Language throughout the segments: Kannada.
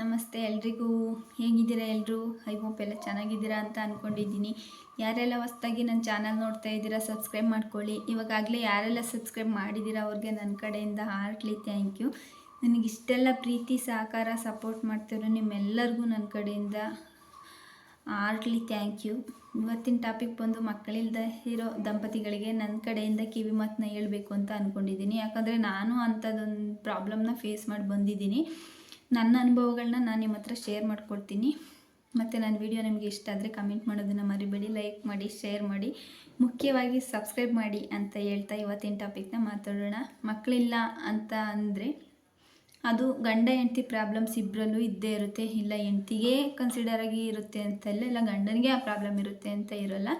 ನಮಸ್ತೆ ಎಲ್ರಿಗೂ. ಹೇಗಿದ್ದೀರಾ ಎಲ್ಲರೂ ಐ ಹೋಪ್ ಎಲ್ಲ ಚೆನ್ನಾಗಿದ್ದೀರಾ ಅಂತ ಅಂದ್ಕೊಂಡಿದ್ದೀನಿ ಯಾರೆಲ್ಲ ಹೊಸ್ದಾಗಿ ನನ್ನ ಚಾನಲ್ ನೋಡ್ತಾ ಇದ್ದೀರಾ ಸಬ್ಸ್ಕ್ರೈಬ್ ಮಾಡ್ಕೊಳ್ಳಿ. ಇವಾಗಾಗಲೇ ಯಾರೆಲ್ಲ ಸಬ್ಸ್ಕ್ರೈಬ್ ಮಾಡಿದ್ದೀರಾ ಅವ್ರಿಗೆ ನನ್ನ ಕಡೆಯಿಂದ ಹಾರ್ಟ್ಲಿ ಥ್ಯಾಂಕ್ ಯು ನನಗೆ ಇಷ್ಟೆಲ್ಲ ಪ್ರೀತಿ, ಸಹಕಾರ ಸಪೋರ್ಟ್ ಮಾಡ್ತಿರೋ ನಿಮ್ಮೆಲ್ಲರಿಗೂ ನನ್ನ ಕಡೆಯಿಂದ ಹಾರ್ಟ್ಲಿ ಥ್ಯಾಂಕ್ ಯು ಇವತ್ತಿನ ಟಾಪಿಕ್ ಬಂದು ಮಕ್ಕಳಿಲ್ಲದ ಇರೋ ದಂಪತಿಗಳಿಗೆ ನನ್ನ ಕಡೆಯಿಂದ ಕಿವಿ ಮಾತನ್ನ ಹೇಳಬೇಕು ಅಂತ ಅಂದ್ಕೊಂಡಿದ್ದೀನಿ ಯಾಕಂದರೆ ನಾನು ಅಂಥದ್ದೊಂದು ಪ್ರಾಬ್ಲಮ್ನ ಫೇಸ್ ಮಾಡಿ ಬಂದಿದ್ದೀನಿ. ನನ್ನ ಅನುಭವಗಳನ್ನ ನಾನು ನಿಮ್ಮ ಹತ್ರ ಶೇರ್ ಮಾಡ್ಕೊಳ್ತೀನಿ ಮತ್ತು ನನ್ನ ವಿಡಿಯೋ ನಿಮಗೆ ಇಷ್ಟ ಆದರೆ ಕಮೆಂಟ್ ಮಾಡೋದನ್ನು ಮರಿಬೇಡಿ ಲೈಕ್ ಮಾಡಿ ಶೇರ್ ಮಾಡಿ. ಮುಖ್ಯವಾಗಿ ಸಬ್ಸ್ಕ್ರೈಬ್ ಮಾಡಿ ಅಂತ ಹೇಳ್ತಾ ಇವತ್ತಿನ ಟಾಪಿಕ್ನ ಮಾತಾಡೋಣ. ಮಕ್ಕಳಿಲ್ಲ ಅಂತ ಅಂದರೆ ಅದು ಗಂಡ ಹೆಂಡತಿ ಪ್ರಾಬ್ಲಮ್ಸ್ ಇಬ್ಬರಲ್ಲೂ ಇದ್ದೇ ಇರುತ್ತೆ. ಇಲ್ಲ ಹೆಂಡ್ತಿಗೆ ಕನ್ಸಿಡರ್ ಆಗಿ ಇರುತ್ತೆ ಅಂತಲ್ಲ ಇಲ್ಲ ಗಂಡನಿಗೆ ಆ ಪ್ರಾಬ್ಲಮ್ ಇರುತ್ತೆ ಅಂತ ಇರೋಲ್ಲ.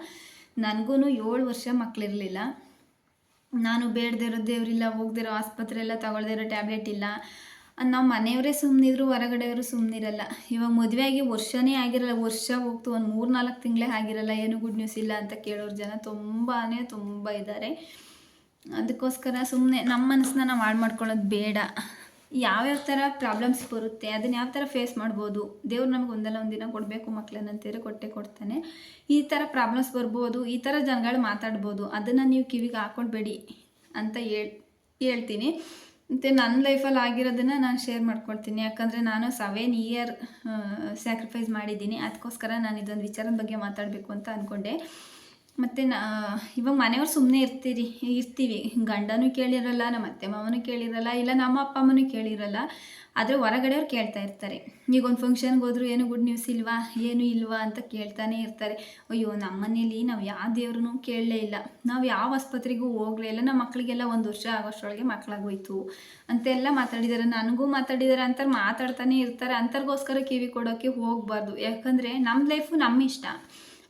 ನನಗೂ ಏಳು ವರ್ಷ ಮಕ್ಕಳಿರಲಿಲ್ಲ ನಾನು ಬೇಡದೇ ಇರೋ ದೇವರಿಲ್ಲ ಹೋಗ್ದಿರೋ ಆಸ್ಪತ್ರೆ ಎಲ್ಲ ತಗೊಳ್ದೇ ಇರೋ ಟ್ಯಾಬ್ಲೆಟ್ ಇಲ್ಲ. ನಾವು ಮನೆಯವರೇ ಸುಮ್ಮನಿದ್ರು ಹೊರಗಡೆಯವರು ಸುಮ್ಮನಿರಲ್ಲ ಇವಾಗ ಮದುವೆ ಆಗಿ ವರ್ಷನೇ ಆಗಿರಲ್ಲ, ವರ್ಷ ಹೋಗ್ತು, ಒಂದು ಮೂರು ನಾಲ್ಕು ತಿಂಗಳೇ ಆಗಿರಲ್ಲ, ಏನು ಗುಡ್ ನ್ಯೂಸ್ ಇಲ್ಲ ಅಂತ ಕೇಳೋರು ಜನ ತುಂಬಾ ತುಂಬ ಇದ್ದಾರೆ ಅದಕ್ಕೋಸ್ಕರ ಸುಮ್ಮನೆ ನಮ್ಮ ಮನಸ್ಸನ್ನ ನಾವು ಹಾಳು ಮಾಡ್ಕೊಳ್ಳೋದು ಬೇಡ. ಯಾವ್ಯಾವ ಥರ ಪ್ರಾಬ್ಲಮ್ಸ್ ಬರುತ್ತೆ ಅದನ್ನ ಯಾವ ಥರ ಫೇಸ್ ಮಾಡ್ಬೋದು? ದೇವ್ರು ನಮ್ಗೆ ಒಂದಲ್ಲ ಒಂದಿನ ಕೊಡಬೇಕು ಮಕ್ಕಳನ್ನಂತೀರ ಕೊಟ್ಟೆ ಕೊಡ್ತಾನೆ. ಈ ಥರ ಪ್ರಾಬ್ಲಮ್ಸ್ ಬರ್ಬೋದು, ಈ ಥರ ಜನಗಳು ಮಾತಾಡ್ಬೋದು, ಅದನ್ನು ನೀವು ಕಿವಿಗೆ ಹಾಕೊಳ್ಬೇಡಿ ಅಂತ ಹೇಳ್, ಹೇಳ್ತೀನಿ. ಮತ್ತು ನನ್ನ ಲೈಫಲ್ಲಿ ಆಗಿರೋದನ್ನು ನಾನು ಶೇರ್ ಮಾಡ್ಕೊಳ್ತೀನಿ ಯಾಕಂದರೆ ನಾನು ಸೆವೆನ್ ಇಯರ್ ಸ್ಯಾಕ್ರಿಫೈಸ್ ಮಾಡಿದ್ದೀನಿ. ಅದಕ್ಕೋಸ್ಕರ ನಾನು ಇದೊಂದು ವಿಚಾರದ ಬಗ್ಗೆ ಮಾತಾಡಬೇಕು ಅಂತ ಅಂದ್ಕೊಂಡೆ ಮತ್ತು ನಾ, ಇವಾಗ ಮನೆಯವ್ರು ಸುಮ್ಮನೆ ಇರ್ತೀರಿ, ಇರ್ತೀವಿ. ಗಂಡನೂ ಕೇಳಿರಲ್ಲ ನಮ್ಮ ಅತ್ತೆ ಮಾವನೂ ಕೇಳಿರಲ್ಲ, ಇಲ್ಲ ನಮ್ಮ ಅಪ್ಪ ಅಮ್ಮನೂ ಕೇಳಿರಲ್ಲ. ಆದರೆ ಹೊರಗಡೆಯವ್ರು ಕೇಳ್ತಾ ಇರ್ತಾರೆ. ಈಗ ಒಂದು ಫಂಕ್ಷನ್ಗೆ ಹೋದ್ರು ಏನು ಗುಡ್ ನ್ಯೂಸ್ ಇಲ್ವಾ? ಏನು ಇಲ್ವಾ ಅಂತ ಕೇಳ್ತಾನೆ ಇರ್ತಾರೆ. ಅಯ್ಯೋ ನಮ್ಮ ಮನೇಲಿ ನಾವು ಯಾವ ದೇವ್ರೂ ಕೇಳಲೇ ಇಲ್ಲ. ನಾವು ಯಾವ ಆಸ್ಪತ್ರೆಗೂ ಹೋಗಲೇ ಇಲ್ಲ. ನಮ್ಮ ಮಕ್ಕಳಿಗೆಲ್ಲ ಒಂದು ವರ್ಷ ಆಗೋಷ್ಟರೊಳಗೆ ಮಕ್ಕಳಾಗೋಯ್ತು ಅಂತೆಲ್ಲ ಮಾತಾಡಿದ್ದಾರೆ ನನಗೂ ಮಾತಾಡಿದ್ದಾರೆ ಅಂತ ಮಾತಾಡ್ತಾನೆ ಇರ್ತಾರೆ. ಅಂತರ್ಗೋಸ್ಕರ ಕಿವಿ ಕೊಡೋಕ್ಕೆ ಹೋಗಬಾರ್ದು. ಯಾಕಂದರೆ ನಮ್ಮ ಲೈಫು ನಮ್ಮ ಇಷ್ಟ.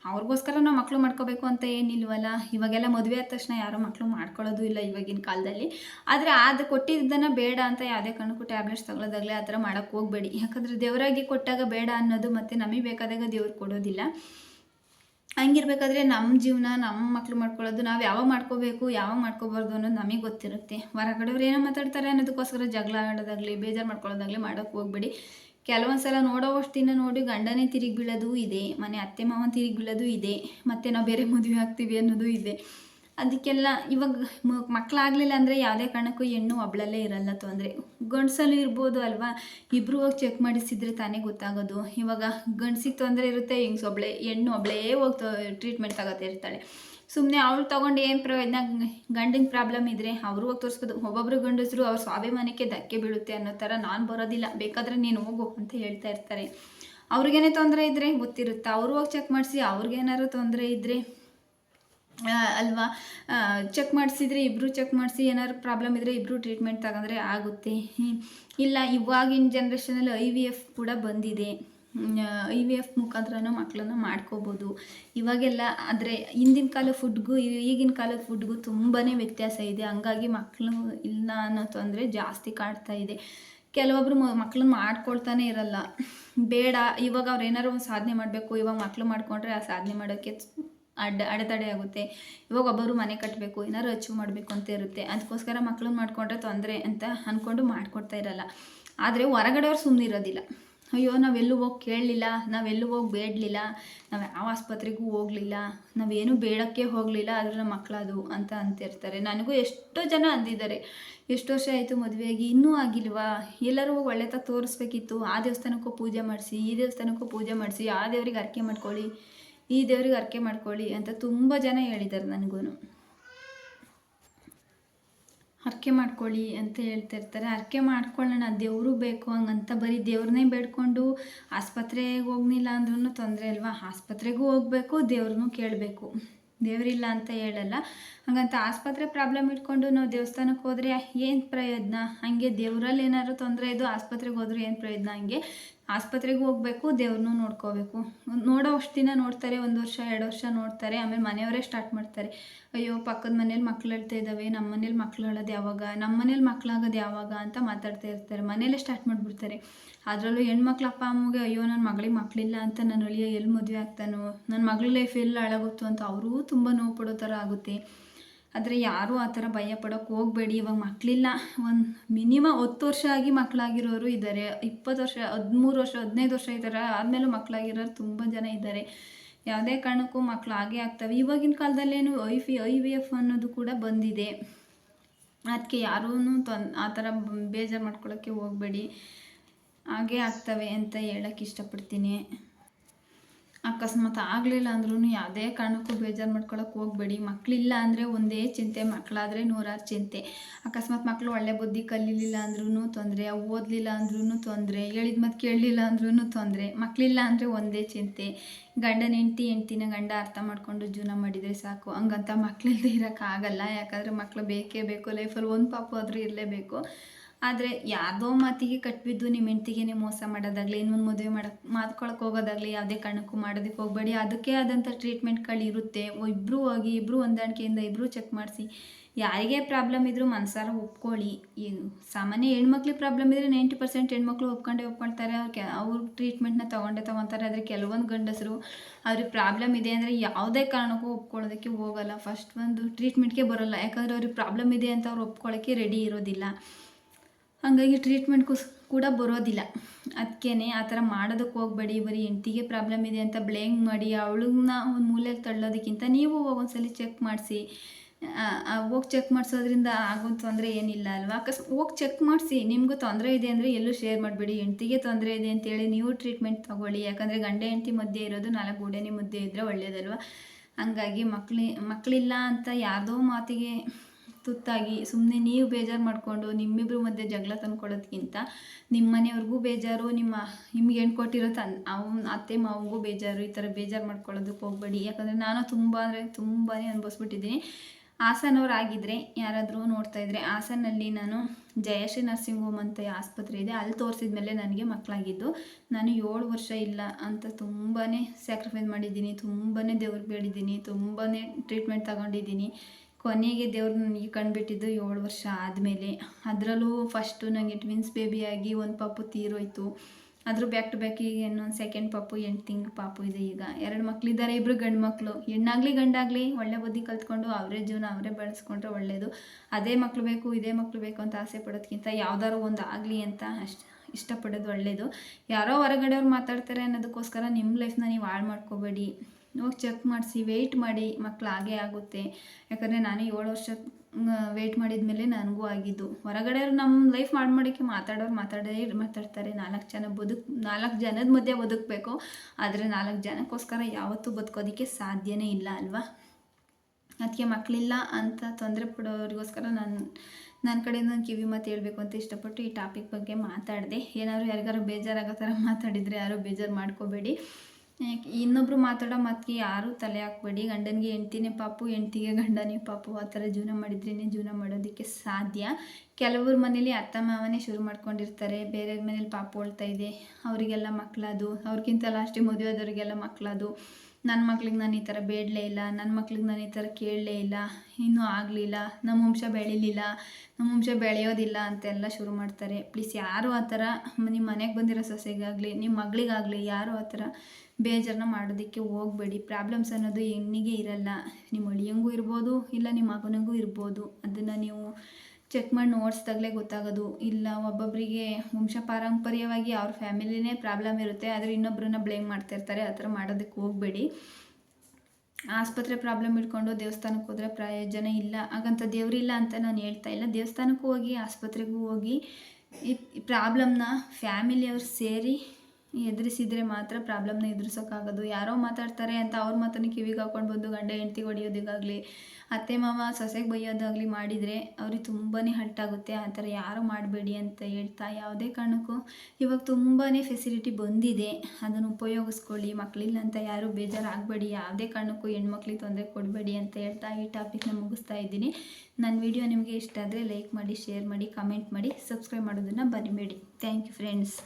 ಅವ್ರಿಗೋಸ್ಕರ ನಾವು ಮಕ್ಕಳು ಮಾಡ್ಕೋಬೇಕು ಅಂತ ಏನಿಲ್ವಲ್ಲ? ಇವಾಗೆಲ್ಲ ಮದುವೆ ಆದ ತಕ್ಷಣ ಯಾರೋ ಮಕ್ಕಳು ಮಾಡ್ಕೊಳ್ಳೋದು ಇಲ್ಲ ಇವಾಗಿನ ಕಾಲದಲ್ಲಿ. ಆದರೆ ಅದು ಕೊಟ್ಟಿದ್ದನ್ನು ಬೇಡ ಅಂತ ಯಾವುದೇ ಕಣಕ್ಕೂ ಟ್ಯಾಬ್ಲೆಟ್ಸ್ ತಗೊಳ್ಳೋದಾಗಲಿ ಆ ಥರ ಮಾಡೋಕ್ಕೆ ಹೋಗಬೇಡಿ. ಯಾಕಂದರೆ ದೇವರಾಗಿ ಕೊಟ್ಟಾಗ ಬೇಡ ಅನ್ನೋದು ಮತ್ತು ನಮಗೆ ಬೇಕಾದಾಗ ದೇವ್ರು ಕೊಡೋದಿಲ್ಲ. ಹಂಗಿರ್ಬೇಕಾದ್ರೆ ನಮ್ಮ ಜೀವನ ನಮ್ಮ ಮಕ್ಕಳು ಮಾಡ್ಕೊಳ್ಳೋದು ನಾವು ಯಾವಾಗ ಮಾಡ್ಕೋಬೇಕು, ಯಾವಾಗ ಮಾಡ್ಕೋಬಾರ್ದು ಅನ್ನೋದು ನಮಗೆ ಗೊತ್ತಿರುತ್ತೆ. ಹೊರಗಡೆಯವ್ರು ಏನೋ ಮಾತಾಡ್ತಾರೆ ಅನ್ನೋದಕ್ಕೋಸ್ಕರ ಜಗಳ ಆಡೋದಾಗಲಿ, ಬೇಜಾರು ಮಾಡ್ಕೊಳ್ಳೋದಾಗಲಿ ಮಾಡೋಕ್ಕೆ ಹೋಗ್ಬೇಡಿ. ಕೆಲವೊಂದು ಸಲ ನೋಡೋವಷ್ಟು ದಿನ ನೋಡಿ ಗಂಡನೇ ತಿರುಗಿ ಬೀಳೋದು ಇದೆ, ಮನೆ ಅತ್ತೆ ಮಾವನ ತಿರುಗಿ ಬೀಳೋದು ಇದೆ, ಮತ್ತು ನಾವು ಬೇರೆ ಮದುವೆ ಆಗ್ತೀವಿ ಅನ್ನೋದು ಇದೆ. ಅದಕ್ಕೆಲ್ಲ ಇವಾಗ ಮಕ್ಕಳಾಗಲಿಲ್ಲ ಅಂದರೆ ಯಾವುದೇ ಕಾರಣಕ್ಕೂ ಹೆಣ್ಣು ಒಬ್ಳಲ್ಲೇ ಇರಲ್ಲ ತೊಂದರೆ. ಗಂಡಸಲ್ಲೂ ಇರ್ಬೋದು ಅಲ್ವಾ? ಇಬ್ಬರು ಹೋಗಿ ಚೆಕ್ ಮಾಡಿಸಿದ್ರೆ ತಾನೇ ಗೊತ್ತಾಗೋದು. ಇವಾಗ ಗಂಡಸಿಗೆ ತೊಂದರೆ ಇರುತ್ತೆ, ಹೆಂಗ್ಸ್ ಒಬ್ಳೆ, ಹೆಣ್ಣು ಒಬ್ಳೇ ಹೋಗಿ ಟ್ರೀಟ್ಮೆಂಟ್ ತಗೋತಾ ಇರ್ತಾಳೆ. ಸುಮ್ಮನೆ ಅವಳು ತೊಗೊಂಡು ಏನು ಪ್ರಯೋಜನ ಗಂಡಿನ ಪ್ರಾಬ್ಲಮ್ ಇದ್ದರೆ ಅವ್ರು ಹೋಗಿ ತೋರಿಸ್ಬೋದು. ಒಬ್ಬೊಬ್ರು ಗಂಡಸರು ಅವ್ರ ಸ್ವಾಭಿಮಾನಕ್ಕೆ ಧಕ್ಕೆ ಬೀಳುತ್ತೆ ಅನ್ನೋ ಥರ ನಾನು ಬರೋದಿಲ್ಲ. ಬೇಕಾದರೆ ನೀನು ಹೋಗು ಅಂತ ಹೇಳ್ತಾ ಇರ್ತಾರೆ. ಅವ್ರಿಗೇನೆ ತೊಂದರೆ ಇದ್ದರೆ ಗೊತ್ತಿರುತ್ತೆ. ಅವರು ಹೋಗಿ ಚೆಕ್ ಮಾಡಿಸಿ ಅವ್ರಿಗೇನಾದ್ರು ತೊಂದರೆ ಇದ್ದರೆ ಅಲ್ವಾ? ಚೆಕ್ ಮಾಡಿಸಿದ್ರೆ ಇಬ್ಬರು ಚೆಕ್ ಮಾಡಿಸಿ, ಏನಾದ್ರು ಪ್ರಾಬ್ಲಮ್ ಇದ್ದರೆ ಇಬ್ಬರು ಟ್ರೀಟ್ಮೆಂಟ್ ತಗೊಂಡ್ರೆ ಆಗುತ್ತೆ. ಇಲ್ಲ, ಇವಾಗಿನ ಜನ್ರೇಷನಲ್ಲಿ ಐ ವಿ ಎಫ್ ಕೂಡ ಬಂದಿದೆ. ಐ ವಿ ಎಫ್ ಮುಖಾಂತರನೂ ಮಕ್ಕಳನ್ನ ಮಾಡ್ಕೋಬೋದು. ಇವಾಗೆಲ್ಲ ಆದರೆ ಹಿಂದಿನ ಕಾಲ ಫುಡ್ಗೂ ಈಗಿನ ಕಾಲದ ಫುಡ್ಗೂ ತುಂಬಾ ವ್ಯತ್ಯಾಸ ಇದೆ. ಹಂಗಾಗಿ ಮಕ್ಕಳು ಇಲ್ಲ ಅನ್ನೋ ತೊಂದರೆ ಜಾಸ್ತಿ ಕಾಡ್ತಾ ಇದೆ. ಕೆಲವೊಬ್ರು ಮಕ್ಕಳನ್ನ ಮಾಡ್ಕೊಳ್ತಾನೆ ಇರಲ್ಲ. ಬೇಡ, ಇವಾಗ ಅವ್ರು ಏನಾದ್ರು ಒಂದು ಸಾಧನೆ ಮಾಡಬೇಕು. ಇವಾಗ ಮಕ್ಕಳು ಮಾಡ್ಕೊಂಡ್ರೆ ಆ ಸಾಧನೆ ಮಾಡೋಕ್ಕೆ ಅಡ್ಡ ಅಡೆತಡೆ ಆಗುತ್ತೆ. ಇವಾಗ ಒಬ್ಬರು ಮನೆ ಕಟ್ಟಬೇಕು ಏನಾದ್ರು ಅಚೀವ್ ಮಾಡಬೇಕು ಅಂತ ಇರುತ್ತೆ. ಅದಕ್ಕೋಸ್ಕರ ಮಕ್ಕಳನ್ನ ಮಾಡಿಕೊಂಡ್ರೆ ತೊಂದರೆ ಅಂತ ಅಂದ್ಕೊಂಡು ಮಾಡ್ಕೊಡ್ತಾ ಇರಲ್ಲ. ಆದರೆ ಹೊರಗಡೆಯವ್ರು ಸುಮ್ಮನೆ ಇರೋದಿಲ್ಲ ಅಯ್ಯೋ, ನಾವೆಲ್ಲೂ ಹೋಗಿ ಕೇಳಲಿಲ್ಲ, ನಾವೆಲ್ಲೂ ಹೋಗಿ ಬೇಡಲಿಲ್ಲ, ನಾವು ಯಾವ ಆಸ್ಪತ್ರೆಗೂ ಹೋಗಲಿಲ್ಲ, ನಾವೇನು ಬೇಡಕ್ಕೆ ಹೋಗಲಿಲ್ಲ, ಆದರೆ ನಮ್ಮ ಮಕ್ಕಳದು ಅಂತ ಅಂತಿರ್ತಾರೆ. ನನಗೂ ಎಷ್ಟೋ ಜನ ಅಂದಿದ್ದಾರೆ, ಎಷ್ಟು ವರ್ಷ ಆಯಿತು ಮದುವೆಯಾಗಿ, ಇನ್ನೂ ಆಗಿಲ್ವಾ? ಎಲ್ಲರೂ ಹೋಗಿ ಒಳ್ಳೆ ತ ತೋರಿಸ್ಬೇಕಿತ್ತು. ಆ ದೇವಸ್ಥಾನಕ್ಕೂ ಪೂಜೆ ಮಾಡಿಸಿ, ಈ ದೇವಸ್ಥಾನಕ್ಕೂ ಪೂಜೆ ಮಾಡಿಸಿ, ಆ ದೇವರಿಗೆ ಅರ್ಕೆ ಮಾಡ್ಕೊಳ್ಳಿ, ಈ ದೇವ್ರಿಗೆ ಅರ್ಕೆ ಮಾಡ್ಕೊಳ್ಳಿ ಅಂತ ತುಂಬ ಜನ ಹೇಳಿದ್ದಾರೆ ನನಗೂ ಹರಕೆ ಮಾಡ್ಕೊಳ್ಳಿ ಅಂತ ಹೇಳ್ತಾ ಇರ್ತಾರೆ ಅರ್ಕೆ ಮಾಡ್ಕೊಳ್ಳೋಣ, ದೇವರು ಬೇಕು ಹಂಗಂತ ಬರೀ ದೇವ್ರನ್ನೇ ಬೇಡ್ಕೊಂಡು ಆಸ್ಪತ್ರೆಗೆ ಹೋಗ್ನಿಲ್ಲ ಅಂದ್ರೂ ತೊಂದರೆ ಅಲ್ವಾ ಆಸ್ಪತ್ರೆಗೂ ಹೋಗಬೇಕು, ದೇವ್ರನ್ನೂ ಕೇಳಬೇಕು. ದೇವರಿಲ್ಲ ಅಂತ ಹೇಳಲ್ಲ. ಹಾಗಂತ ಆಸ್ಪತ್ರೆ ಪ್ರಾಬ್ಲಮ್ ಇಟ್ಕೊಂಡು ನಾವು ದೇವಸ್ಥಾನಕ್ಕೆ ಹೋದರೆ ಏನು ಪ್ರಯೋಜನ? ಹಾಗೆ ದೇವರಲ್ಲಿ ಏನಾದ್ರು ತೊಂದರೆ ಇದ್ದು ಆಸ್ಪತ್ರೆಗೆ ಹೋದ್ರೆ ಏನು ಪ್ರಯೋಜನ? ಹಂಗೆ ಆಸ್ಪತ್ರೆಗೂ ಹೋಗಬೇಕು, ದೇವ್ರನ್ನೂ ನೋಡ್ಕೋಬೇಕು. ನೋಡೋ ಅಷ್ಟು ದಿನ ನೋಡ್ತಾರೆ, ಒಂದು ವರ್ಷ, ಎರಡು ವರ್ಷ ನೋಡ್ತಾರೆ, ಆಮೇಲೆ ಮನೆಯವರೇ ಸ್ಟಾರ್ಟ್ ಮಾಡ್ತಾರೆ. ಅಯ್ಯೋ, ಪಕ್ಕದ ಮನೇಲಿ ಮಕ್ಳು ಹೇಳ್ತಾ ಇದ್ದಾವೆ ನಮ್ಮ ಮನೇಲಿ ಮಕ್ಳು ಹೇಳೋದು ಯಾವಾಗ ನಮ್ಮ ಮನೇಲಿ ಮಕ್ಳಾಗೋದು ಯಾವಾಗ ಅಂತ ಮಾತಾಡ್ತಾ ಇರ್ತಾರೆ. ಮನೇಲೇ ಸ್ಟಾರ್ಟ್ ಮಾಡಿಬಿಡ್ತಾರೆ. ಅದರಲ್ಲೂ ಹೆಣ್ಮಕ್ಳು ಅಪ್ಪ, ಅಮ್ಮಗೆ, ಅಯ್ಯೋ ನನ್ನ ಮಗಳಿಗೆ ಮಕ್ಕಳಿಲ್ಲ ಅಂತ ನನ್ನ ಅಳಿಯ ಎಲ್ಲಿ ಮದುವೆ ಆಗ್ತಾನೋ ನನ್ನ ಮಗಳ ಲೈಫ್ ಎಲ್ಲಿ ಹಾಳಾಗುತ್ತೋ ಅಂತ ಅವರೂ ತುಂಬ ನೋವು ಪಡೋ ಥರ ಆಗುತ್ತೆ. ಆದರೆ ಯಾರೂ ಆ ಥರ ಭಯ ಪಡೋಕ್ಕೆ ಹೋಗಬೇಡಿ. ಇವಾಗ ಮಕ್ಕಳಿಲ್ಲ ಒಂದು ಮಿನಿಮಮ್ ಹತ್ತು ವರ್ಷ ಆಗಿ ಮಕ್ಕಳಾಗಿರೋರು ಇದ್ದಾರೆ. ಇಪ್ಪತ್ತು ವರ್ಷ, ಹದಿಮೂರು ವರ್ಷ, ಹದಿನೈದು ವರ್ಷ ಇದ್ದಾರೆ ಆದಮೇಲೂ ಮಕ್ಕಳಾಗಿರೋರು ತುಂಬ ಜನ ಇದ್ದಾರೆ. ಯಾವುದೇ ಕಾರಣಕ್ಕೂ ಮಕ್ಕಳು ಆಗೇ ಆಗ್ತವೆ. ಇವಾಗಿನ ಕಾಲದಲ್ಲೇನು ಐ ಫಿ ಐ ವಿ ಎಫ್ ಅನ್ನೋದು ಕೂಡ ಬಂದಿದೆ. ಅದಕ್ಕೆ ಯಾರೂ ತೊನ್, ಆ ಥರ ಬೇಜಾರು ಮಾಡ್ಕೊಳ್ಳೋಕ್ಕೆ ಹೋಗಬೇಡಿ. ಹಾಗೇ ಆಗ್ತವೆ ಅಂತ ಹೇಳಕ್ಕೆ ಇಷ್ಟಪಡ್ತೀನಿ. ಅಕಸ್ಮಾತ್ ಆಗಲಿಲ್ಲ ಅಂದ್ರೂ ಯಾವುದೇ ಕಾರಣಕ್ಕೂ ಬೇಜಾರು ಮಾಡ್ಕೊಳಕ್ಕೆ ಹೋಗಬೇಡಿ. ಮಕ್ಕಳಿಲ್ಲ ಅಂದರೆ ಒಂದೇ ಚಿಂತೆ ಮಕ್ಕಳಾದರೆ ನೂರಾರು ಚಿಂತೆ. ಅಕಸ್ಮಾತ್ ಮಕ್ಕಳು ಒಳ್ಳೆ ಬುದ್ಧಿ ಕಲೀಲಿಲ್ಲ ಅಂದ್ರೂ ತೊಂದರೆ ಓದಲಿಲ್ಲ ಅಂದ್ರೂ ತೊಂದರೆ, ಹೇಳಿದ ಮತ್ತು ಕೇಳಲಿಲ್ಲ ಅಂದ್ರೂ ತೊಂದರೆ. ಮಕ್ಕಳಿಲ್ಲ ಅಂದರೆ ಒಂದೇ ಚಿಂತೆ. ಗಂಡನ ಹೆಂಡ್ತಿ, ಹೆಂಡ್ತಿನ ಗಂಡ ಅರ್ಥ ಮಾಡ್ಕೊಂಡು ಜೀವನ ಮಾಡಿದರೆ ಸಾಕು. ಹಂಗಂತ ಮಕ್ಕಳಿಲ್ಲದೆ ಇರೋಕ್ಕಾಗಲ್ಲ ಯಾಕಂದರೆ ಮಕ್ಕಳು ಬೇಕೇ ಬೇಕು. ಲೈಫಲ್ಲಿ ಒಂದು ಪಾಪು ಆದರೂ ಇರಲೇಬೇಕು. ಆದರೆ ಯಾವುದೋ ಮಾತಿಗೆ ಕಟ್ಬಿದ್ದು ನಿಮ್ಮ ಹೆಂಡ್ತಿಗೆ ಮೋಸ ಮಾಡೋದಾಗಲಿ ಇನ್ನೊಂದು ಮದುವೆ ಮಾಡೋಕ್ಕೆ ಮಾತ್ಕೊಳಕ್ಕೆ ಹೋಗೋದಾಗಲಿ, ಯಾವುದೇ ಕಾರಣಕ್ಕೂ ಮಾಡೋದಕ್ಕೆ ಹೋಗಬೇಡಿ. ಅದಕ್ಕೆ ಆದಂಥ ಟ್ರೀಟ್ಮೆಂಟ್ಗಳು ಇರುತ್ತೆ. ಇಬ್ಬರು ಹೋಗಿ ಇಬ್ಬರು ಹೊಂದಾಣಿಕೆಯಿಂದ ಇಬ್ಬರು ಚೆಕ್ ಮಾಡಿಸಿ. ಯಾರಿಗೆ ಪ್ರಾಬ್ಲಮ್ ಇದ್ದರೂ ಮನಸಾರ ಒಪ್ಕೊಳ್ಳಿ. ಏನು ಸಾಮಾನ್ಯ ಹೆಣ್ಮಕ್ಳಿಗೆ ಪ್ರಾಬ್ಲಮ್ ಇದ್ದರೆ ನೈಂಟಿ ಪರ್ಸೆಂಟ್ ಹೆಣ್ಮಕ್ಳು ಒಪ್ಕೊಂಡೇ ಒಪ್ಕೊಳ್ತಾರೆ. ಅವ್ರು ಕೆ, ಅವ್ರ ಟ್ರೀಟ್ಮೆಂಟ್ನ ತೊಗೊಂಡೇ ತೊಗೊತಾರೆ. ಆದರೆ ಕೆಲವೊಂದು ಗಂಡಸರು ಅವ್ರಿಗೆ ಪ್ರಾಬ್ಲಮ್ ಇದೆ ಅಂದರೆ ಯಾವುದೇ ಕಾರಣಕ್ಕೂ ಒಪ್ಕೊಳ್ಳೋದಕ್ಕೆ ಹೋಗಲ್ಲ. ಫಸ್ಟ್ ಒಂದು ಟ್ರೀಟ್ಮೆಂಟ್ಗೆ ಬರೋಲ್ಲ. ಯಾಕಂದರೆ ಅವ್ರಿಗೆ ಪ್ರಾಬ್ಲಮ್ ಇದೆ ಅಂತ ಅವ್ರು ಒಪ್ಕೊಳ್ಳೋಕ್ಕೆ ರೆಡಿ ಇರೋದಿಲ್ಲ. ಹಾಗಾಗಿ ಟ್ರೀಟ್ಮೆಂಟ್ಗೂ ಕೂಡ ಬರೋದಿಲ್ಲ. ಅದಕ್ಕೇ ಆ ಥರ ಮಾಡೋದಕ್ಕೆ ಹೋಗಬೇಡಿ, ಬರೀ ಹೆಂಡ್ತಿಗೆ ಪ್ರಾಬ್ಲಮ್ ಇದೆ ಅಂತ ಬ್ಲೇಮ್ ಮಾಡಿ, ಅವಳನ್ನ ಒಂದು ಮೂಲೆಯಲ್ಲಿ ತಳ್ಳೋದಕ್ಕಿಂತ ನೀವು ಒಂದ್ಸಲ ಚೆಕ್ ಮಾಡಿಸಿ. ಹೋಗಿ ಚೆಕ್ ಮಾಡಿಸೋದ್ರಿಂದ ಆಗೋ ತೊಂದರೆ ಏನಿಲ್ಲ ಅಲ್ವಾ? ಅಕಸ್, ಹೋಗಿ ಚೆಕ್ ಮಾಡಿಸಿ. ನಿಮಗೂ ತೊಂದರೆ ಇದೆ ಅಂದರೆ ಎಲ್ಲೂ ಶೇರ್ ಮಾಡಬೇಡಿ. ಹೆಂಡ್ತಿಗೆ ತೊಂದರೆ ಇದೆ ಅಂತೇಳಿ ನೀವು ಟ್ರೀಟ್ಮೆಂಟ್ ತೊಗೊಳ್ಳಿ. ಯಾಕಂದರೆ ಗಂಡ ಹೆಂಡ್ತಿ ಮಧ್ಯೆ ಇರೋದು ನಾಲ್ಕು ಗೂಡೆನೇ ಮಧ್ಯೆ ಇದ್ದರೆ ಒಳ್ಳೆಯದಲ್ವ ಹಂಗಾಗಿ ಮಕ್ಳಿ ಮಕ್ಕಳಿಲ್ಲ ಅಂತ ಯಾವುದೋ ಮಾತಿಗೆ ತುತ್ತಾಗಿ ಸುಮ್ಮನೆ ನೀವು ಬೇಜಾರು ಮಾಡಿಕೊಂಡು ನಿಮ್ಮಿಬ್ಬರ ಮಧ್ಯೆ ಜಗಳ ತಂದ್ಕೊಡೋದ್ಕಿಂತ ನಿಮ್ಮ ಮನೆಯವ್ರಿಗೂ ಬೇಜಾರು, ನಿಮ್ಮ ನಿಮ್ಗೆ ಹೆಣ್ಣು ಕೊಟ್ಟಿರೋ ತನ್ ಅವನ ಅತ್ತೆ ಮಾವನಿಗೂ ಬೇಜಾರು, ಈ ಥರ ಬೇಜಾರು ಮಾಡ್ಕೊಳ್ಳೋದಕ್ಕೆ ಹೋಗ್ಬೇಡಿ. ಯಾಕಂದರೆ ನಾನು ತುಂಬ ಅಂದರೆ ತುಂಬಾ ಅನುಭವಿಸ್ಬಿಟ್ಟಿದ್ದೀನಿ. ಹಾಸನವ್ರು ಆಗಿದ್ದರೆ ಯಾರಾದರೂ ನೋಡ್ತಾ ಇದ್ರೆ ಹಾಸನಲ್ಲಿ ನಾನು ಜಯಶ್ರೀ ನರ್ಸಿಂಗ್ ಹೋಮ್ ಅಂತ ಆಸ್ಪತ್ರೆ ಇದೆ. ಅಲ್ಲಿ ತೋರಿಸಿದ ಮೇಲೆ ನನಗೆ ಮಕ್ಕಳಾಗಿದ್ದು ನಾನು ಏಳು ವರ್ಷ ಇಲ್ಲ ಅಂತ ತುಂಬಾ ಸ್ಯಾಕ್ರಿಫೈಸ್ ಮಾಡಿದ್ದೀನಿ. ತುಂಬಾ ದೇವ್ರಿಗೆ ಬೇಡಿದ್ದೀನಿ ತುಂಬಾ ಟ್ರೀಟ್ಮೆಂಟ್ ತಗೊಂಡಿದ್ದೀನಿ. ಕೊನೆಗೆ ದೇವ್ರು ನನಗೆ ಕಂಡುಬಿಟ್ಟಿದ್ದು ಏಳು ವರ್ಷ ಆದಮೇಲೆ. ಅದರಲ್ಲೂ ಫಸ್ಟು ನನಗೆ ಟ್ವಿನ್ಸ್ ಬೇಬಿಯಾಗಿ ಒಂದು ಪಾಪು ತೀರೋಯ್ತು. ಅದ್ರ ಬ್ಯಾಕ್ ಟು ಬ್ಯಾಕ್ ಈಗ ಇನ್ನೊಂದು ಸೆಕೆಂಡ್ ಪಾಪು, ಎಂಟು ತಿಂಗ್ಳು ಪಾಪು ಇದೆ ಈಗ. ಎರಡು ಮಕ್ಕಳಿದ್ದಾರೆ ಇಬ್ಬರು ಗಂಡು ಮಕ್ಕಳು ಹೆಣ್ಣಾಗಲಿ, ಗಂಡಾಗಲಿ ಒಳ್ಳೆ ಬುದ್ಧಿ ಕಲ್ತ್ಕೊಂಡು ಅವರೇ ಜೀವನ ಅವರೇ ಬೆಳೆಸ್ಕೊಂಡ್ರೆ ಒಳ್ಳೆಯದು ಅದೇ ಮಕ್ಕಳು ಬೇಕು, ಇದೇ ಮಕ್ಕಳು ಬೇಕು ಅಂತ ಆಸೆ ಪಡೋದಕ್ಕಿಂತ ಯಾವ್ದಾರು ಒಂದು ಆಗಲಿ ಅಂತ ಅಷ್ಟು ಇಷ್ಟಪಡೋದು ಒಳ್ಳೆಯದು ಯಾರೋ ಹೊರಗಡೆಯವ್ರು ಮಾತಾಡ್ತಾರೆ ಅನ್ನೋದಕ್ಕೋಸ್ಕರ ನಿಮ್ಮ ಲೈಫ್ನ ನೀವು ಹಾಳು ಮಾಡ್ಕೋಬೇಡಿ. ಹೋಗಿ ಚೆಕ್ ಮಾಡಿಸಿ ವೆಯ್ಟ್ ಮಾಡಿ ಮಕ್ಕಳು ಹಾಗೇ ಆಗುತ್ತೆ. ಯಾಕಂದರೆ ನಾನು ಏಳು ವರ್ಷ ವೆಯ್ಟ್ ಮಾಡಿದ ಮೇಲೆ ನನಗೂ ಆಗಿದ್ದು. ಹೊರಗಡೆ ನಮ್ಮ ಲೈಫ್ ಮಾಡಿ ಮಾಡೋಕ್ಕೆ ಮಾತಾಡೋರು ಮಾತಾಡೇ ಮಾತಾಡ್ತಾರೆ. ನಾಲ್ಕು ಜನ ಬದುಕ್, ನಾಲ್ಕು ಜನದ ಮಧ್ಯೆ ಬದುಕಬೇಕು. ಆದರೆ ನಾಲ್ಕು ಜನಕ್ಕೋಸ್ಕರ ಯಾವತ್ತೂ ಬದುಕೋದಕ್ಕೆ ಸಾಧ್ಯನೇ ಇಲ್ಲ ಅಲ್ವಾ? ಅದಕ್ಕೆ ಮಕ್ಕಳಿಲ್ಲ ಅಂತ ತೊಂದರೆ ಪಡೋರಿಗೋಸ್ಕರ ನಾನು ನನ್ನ ಕಡೆಯಿಂದ ನಾನು ಕಿವಿ ಮಾತು ಹೇಳಬೇಕು ಅಂತ ಇಷ್ಟಪಟ್ಟು ಈ ಟಾಪಿಕ್ ಬಗ್ಗೆ ಮಾತಾಡಿದೆ. ಏನಾದರೂ ಯಾರಿಗಾರು ಬೇಜಾರಾಗೋ ಥರ ಮಾತಾಡಿದರೆ ಯಾರೂ ಬೇಜಾರು ಮಾಡ್ಕೋಬೇಡಿ. ಇನ್ನೊಬ್ರು ಮಾತಾಡೋ ಮಾತಿಗೆ ಯಾರೂ ತಲೆ ಹಾಕ್ಬೇಡಿ. ಗಂಡನಿಗೆ ಹೆಂಡ್ತಿನೇ ಪಾಪು, ಹೆಂಡ್ತಿಗೆ ಗಂಡನೇ ಪಾಪು. ಆ ಥರ ಜೀವನ ಮಾಡಿದ್ರೇ ಜೀವನ ಮಾಡೋದಕ್ಕೆ ಸಾಧ್ಯ? ಕೆಲವ್ರ ಮನೇಲಿ ಅತ್ತ ಮಾವನೇ ಶುರು ಮಾಡ್ಕೊಂಡಿರ್ತಾರೆ. ಬೇರೆ ಮನೇಲಿ ಪಾಪು ಹೋಳ್ತಾ ಇದೆ. ಅವರಿಗೆಲ್ಲ ಮಕ್ಕಳದು ಅವ್ರಿಗಿಂತ ಲಾಸ್ಟಿಗೆ ಮದುವೆ ಆದವ್ರಿಗೆಲ್ಲ ಮಕ್ಕಳದು ನನ್ನ ಮಕ್ಳಿಗೆ ನಾನು ಈ ಥರ ಬೇಡಲೇ ಇಲ್ಲ. ನನ್ನ ಮಕ್ಳಿಗೆ ನಾನು ಈ ಥರ ಕೇಳಲೇ ಇಲ್ಲ. ಇನ್ನೂ ಆಗಲಿಲ್ಲ. ನಮ್ಮ ವಂಶ ಬೆಳೀಲಿಲ್ಲ. ನಮ್ಮ ವಂಶ ಬೆಳೆಯೋದಿಲ್ಲ ಅಂತೆಲ್ಲ ಶುರು ಮಾಡ್ತಾರೆ. ಪ್ಲೀಸ್ ಯಾರು ಆ ಥರ ನಿಮ್ಮ ಮನೆಗೆ ಬಂದಿರೋ ಸೊಸೆಗಾಗಲಿ, ನಿಮ್ಮ ಮಗಳಿಗಾಗಲಿ ಯಾರು ಆ ಥರ ಬೇಜಾರನ್ನ ಮಾಡೋದಕ್ಕೆ ಹೋಗಬೇಡಿ. ಪ್ರಾಬ್ಲಮ್ಸ್ ಅನ್ನೋದು ಹೆಣ್ಣಿಗೆ ಇರಲ್ಲ. ನಿಮ್ಮ ಅಳಿಯಂಗೂ ಇರ್ಬೋದು, ಇಲ್ಲ ನಿಮ್ಮ ಮಗನಿಗೂ ಇರ್ಬೋದು. ಅದನ್ನು ನೀವು ಚೆಕ್ ಮಾಡಿ ನೋಡಿಸ್ದಾಗಲೇ ಗೊತ್ತಾಗೋದು. ಇಲ್ಲ ಒಬ್ಬೊಬ್ಬರಿಗೆ ವಂಶ ಪಾರಂಪರ್ಯವಾಗಿ ಅವ್ರ ಫ್ಯಾಮಿಲಿನೇ ಪ್ರಾಬ್ಲಮ್ ಇರುತ್ತೆ, ಆದರೆ ಇನ್ನೊಬ್ಬರನ್ನ ಬ್ಲೇಮ್ ಮಾಡ್ತಿರ್ತಾರೆ ಆ ಥರ ಮಾಡೋದಕ್ಕೆ ಹೋಗಬೇಡಿ. ಆಸ್ಪತ್ರೆ ಪ್ರಾಬ್ಲಮ್ ಇಟ್ಕೊಂಡು ದೇವಸ್ಥಾನಕ್ಕೆ ಹೋದರೆ ಪ್ರಯೋಜನ ಇಲ್ಲ. ಹಾಗಂತ ದೇವರಿಲ್ಲ ಅಂತ ನಾನು ಹೇಳ್ತಾ ಇಲ್ಲ. ದೇವಸ್ಥಾನಕ್ಕೂ ಹೋಗಿ, ಆಸ್ಪತ್ರೆಗೂ ಹೋಗಿ, ಈ ಪ್ರಾಬ್ಲಮ್ನ ಫ್ಯಾಮಿಲಿಯವ್ರು ಸೇರಿ ಎದುರಿಸಿದರೆ ಮಾತ್ರ ಪ್ರಾಬ್ಲಮ್ನ ಎದುರಿಸೋಕ್ಕಾಗೋದು. ಯಾರೋ ಮಾತಾಡ್ತಾರೆ ಅಂತ ಅವ್ರ ಮಾತನ್ನು ಕಿವಿಗೆ ಹಾಕೊಂಡು ಬಂದು ಗಂಡ ಹೆಂಡ್ತಿ ಹೊಡಿಯೋದಕ್ಕಾಗಲಿ, ಅತ್ತೆ ಮಾವ ಸೊಸೆಗೆ ಬೈಯೋದಾಗಲಿ ಮಾಡಿದರೆ ಅವ್ರಿಗೆ ತುಂಬಾ ಹಟ್ಟಾಗುತ್ತೆ ಆ ಥರ ಯಾರೂ ಮಾಡಬೇಡಿ ಅಂತ ಹೇಳ್ತಾ ಯಾವುದೇ ಕಾರಣಕ್ಕೂ ಇವಾಗ ತುಂಬಾ ಫೆಸಿಲಿಟಿ ಬಂದಿದೆ. ಅದನ್ನು ಉಪಯೋಗಿಸ್ಕೊಳ್ಳಿ. ಮಕ್ಕಳಿಲ್ಲ ಅಂತ ಯಾರೂ ಬೇಜಾರಾಗಬೇಡಿ. ಯಾವುದೇ ಕಾರಣಕ್ಕೂ ಹೆಣ್ಮಕ್ಳಿಗೆ ತೊಂದರೆ ಕೊಡಬೇಡಿ ಅಂತ ಹೇಳ್ತಾ ಈ ಟಾಪಿಕ್ನ ಮುಗಿಸ್ತಾ ಇದ್ದೀನಿ. ನನ್ನ ವಿಡಿಯೋ ನಿಮಗೆ ಇಷ್ಟ ಆದರೆ ಲೈಕ್ ಮಾಡಿ ಶೇರ್ ಮಾಡಿ ಕಮೆಂಟ್ ಮಾಡಿ ಸಬ್ಸ್ಕ್ರೈಬ್ ಮಾಡೋದನ್ನು ಬರಿಬೇಡಿ ಥ್ಯಾಂಕ್ ಯು ಫ್ರೆಂಡ್ಸ್